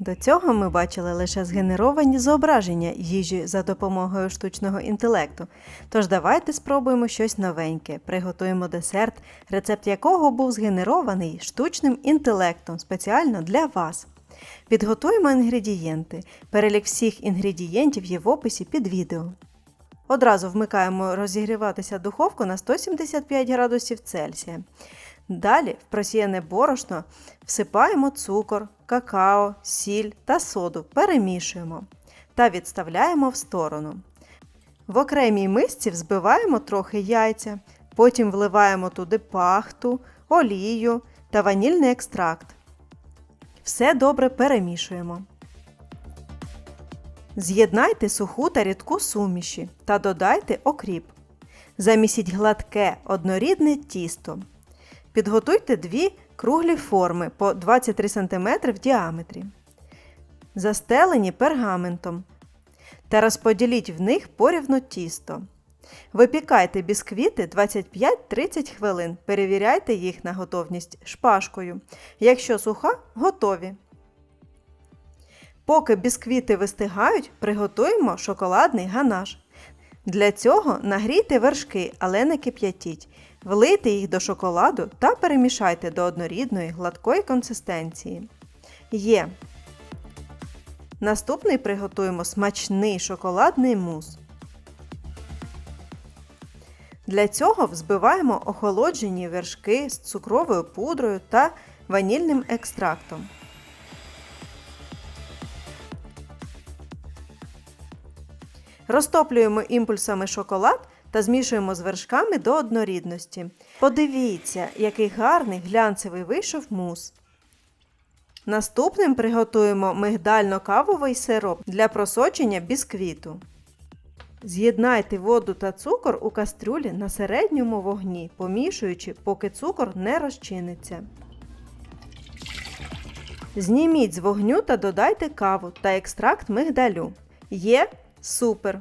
До цього ми бачили лише згенеровані зображення їжі за допомогою штучного інтелекту. Тож давайте спробуємо щось новеньке. Приготуємо десерт, рецепт якого був згенерований штучним інтелектом спеціально для вас. Підготуємо інгредієнти. Перелік всіх інгредієнтів є в описі під відео. Одразу вмикаємо розігріватися духовку на 175 градусів Цельсія. Далі в просіяне борошно всипаємо цукор, какао, сіль та соду, перемішуємо та відставляємо в сторону. В окремій мисці взбиваємо трохи яйця, потім вливаємо туди пахту, олію та ванільний екстракт. Все добре перемішуємо. З'єднайте суху та рідку суміші та додайте окріп. Замісіть гладке однорідне тісто. Підготуйте дві круглі форми по 23 см в діаметрі, застелені пергаментом та розподіліть в них порівну тісто. Випікайте бісквіти 25-30 хвилин. Перевіряйте їх на готовність шпажкою. Якщо суха, готові. Поки бісквіти вистигають, приготуємо шоколадний ганаш. Для цього нагрійте вершки, але не кип'ятіть. Влийте їх до шоколаду та перемішайте до однорідної гладкої консистенції. Є. Наступний приготуємо смачний шоколадний мус. Для цього взбиваємо охолоджені вершки з цукровою пудрою та ванільним екстрактом. Розтоплюємо імпульсами шоколад та змішуємо з вершками до однорідності. Подивіться, який гарний глянцевий вийшов мус. Наступним приготуємо мигдально-кавовий сироп для просочення бісквіту. З'єднайте воду та цукор у кастрюлі на середньому вогні, помішуючи, поки цукор не розчиниться. Зніміть з вогню та додайте каву та екстракт мигдалю. Є супер!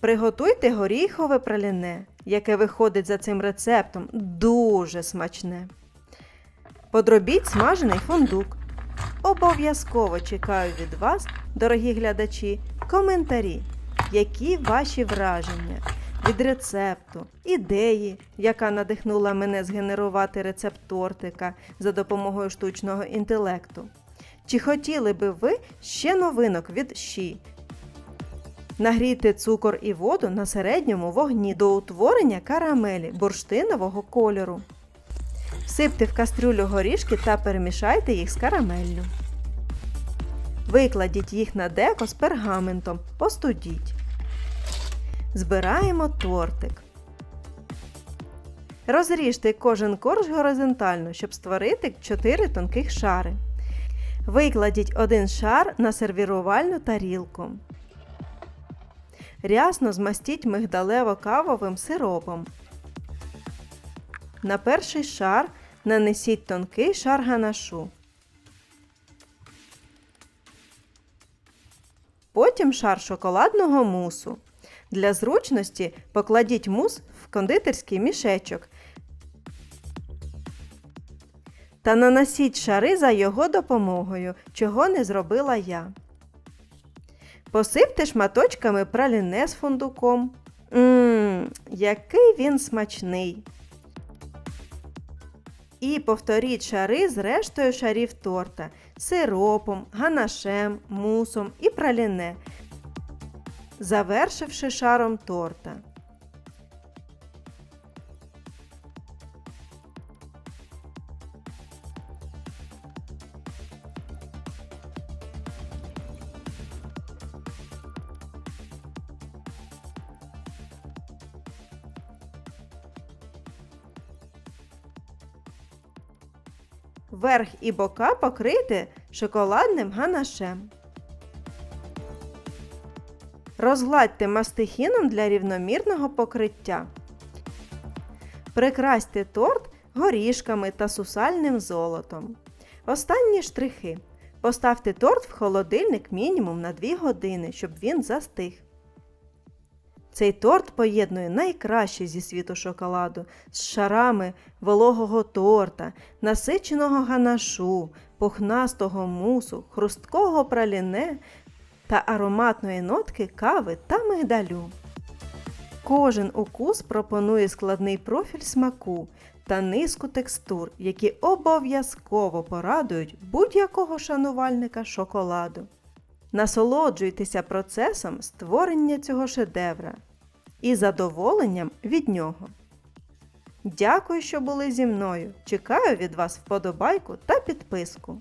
Приготуйте горіхове праліне, яке виходить за цим рецептом дуже смачне. Подробіть смажений фундук. Обов'язково чекаю від вас, дорогі глядачі, коментарі, які ваші враження від рецепту, ідеї, яка надихнула мене згенерувати рецепт тортика за допомогою штучного інтелекту. Чи хотіли би ви ще новинок від Ші? Нагрійте цукор і воду на середньому вогні до утворення карамелі бурштинового кольору. Всипте в кастрюлю горішки та перемішайте їх з карамеллю. Викладіть їх на деко з пергаментом, остудіть. Збираємо тортик. Розріжте кожен корж горизонтально, щоб створити 4 тонких шари. Викладіть один шар на сервірувальну тарілку. Рясно змастіть мигдалево-кавовим сиропом. На перший шар нанесіть тонкий шар ганашу. Потім шар шоколадного мусу. Для зручності покладіть мус в кондитерський мішечок та наносіть шари за його допомогою, чого не зробила я. Посипте шматочками праліне з фундуком. Ммм, який він смачний. І повторіть шари з рештою шарів торта, сиропом, ганашем, мусом і праліне, завершивши шаром торта. Верх і бока покрити шоколадним ганашем. Розгладьте мастихіном для рівномірного покриття. Прикрасьте торт горішками та сусальним золотом. Останні штрихи. Поставте торт в холодильник мінімум на 2 години, щоб він застиг. Цей торт поєднує найкраще зі світу шоколаду з шарами вологого торта, насиченого ганашу, пухнастого мусу, хрусткого праліне та ароматної нотки кави та мигдалю. Кожен укус пропонує складний профіль смаку та низку текстур, які обов'язково порадують будь-якого шанувальника шоколаду. Насолоджуйтеся процесом створення цього шедевра і задоволенням від нього. Дякую, що були зі мною. Чекаю від вас вподобайку та підписку.